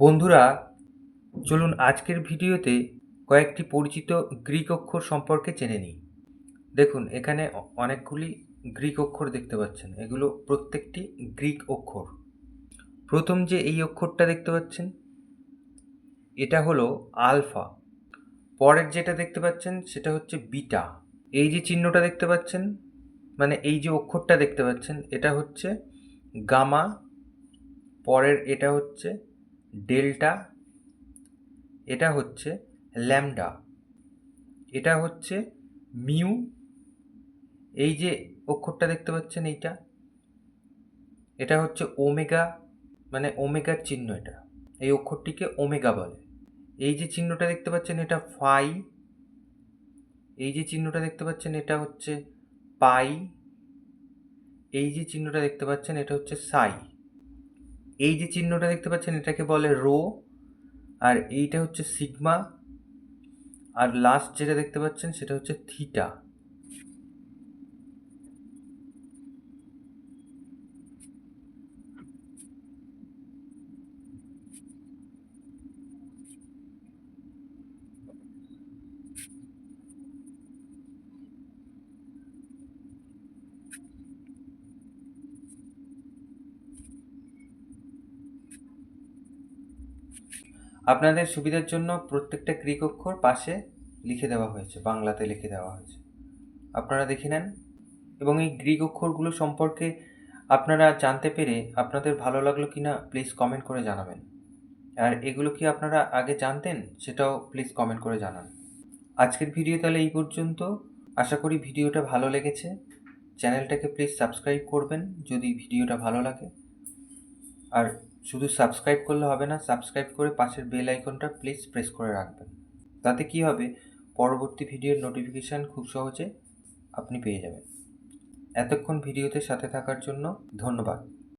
বন্ধুরা, চলুন আজকের ভিডিওতে কয়েকটি পরিচিত গ্রিক অক্ষর সম্পর্কে জেনে নিই। দেখুন, এখানে অনেকগুলি গ্রিক অক্ষর দেখতে পাচ্ছেন। এগুলো প্রত্যেকটি গ্রিক অক্ষর। প্রথম যে এই অক্ষরটা দেখতে পাচ্ছেন, এটা হলো আলফা। পরের যেটা দেখতে পাচ্ছেন, সেটা হচ্ছে বিটা। এই যে চিহ্নটা দেখতে পাচ্ছেন মানে এই যে অক্ষরটা দেখতে পাচ্ছেন, এটা হচ্ছে গামা, পরের এটা হচ্ছে ডেল্টা, এটা হচ্ছে ল্যামডা। এটা হচ্ছে মিউ, এই যে অক্ষরটা দেখতে পাচ্ছেন এইটা? এটা হচ্ছে ওমেগা মানে ওমেগার চিহ্ন এটা। এই অক্ষরটিকে ওমেগা বলে। এই যে চিহ্নটা দেখতে পাচ্ছেন এটা ফাই, এই যে চিহ্নটা দেখতে পাচ্ছেন এটা হচ্ছে পাই, এই যে চিহ্নটা দেখতে পাচ্ছেন এটা হচ্ছে সাই। এই যে চিহ্নটা দেখতে পাচ্ছেন, এটাকে বলে রো, আর এইটা হচ্ছে সিগমা, আর লাস্ট যেটা দেখতে পাচ্ছেন, সেটা হচ্ছে থিটা। আপনাদের সুবিধার জন্য প্রত্যেকটা গ্রিক অক্ষর পাশে লিখে দেওয়া হয়েছে, বাংলাতে লিখে দেওয়া হয়েছে। আপনারা দেখে নেন। এবং এই গ্রিক অক্ষরগুলো সম্পর্কে আপনারা জানতে পেরে আপনাদের ভালো লাগল কি না প্লিজ কমেন্ট করে জানাবেন। আর এগুলো কি আপনারা আগে জানতেন, সেটাও প্লিজ কমেন্ট করে জানান। আজকের ভিডিও তাহলে এই পর্যন্ত। আশা করি ভিডিওটা ভালো লেগেছে। চ্যানেলটাকে প্লিজ সাবস্ক্রাইব করবেন যদি ভিডিওটা ভালো লাগে। আর শুধু সাবস্ক্রাইব করলে হবে না সাবস্ক্রাইব করে পাশের বেল আইকনটা প্লিজ প্রেস করে রাখবেন। তাতে কি হবে? পরবর্তী ভিডিওর নোটিফিকেশান খুব সহজে আপনি পেয়ে যাবেন। এতক্ষণ ভিডিওতে সাথে থাকার জন্য ধন্যবাদ।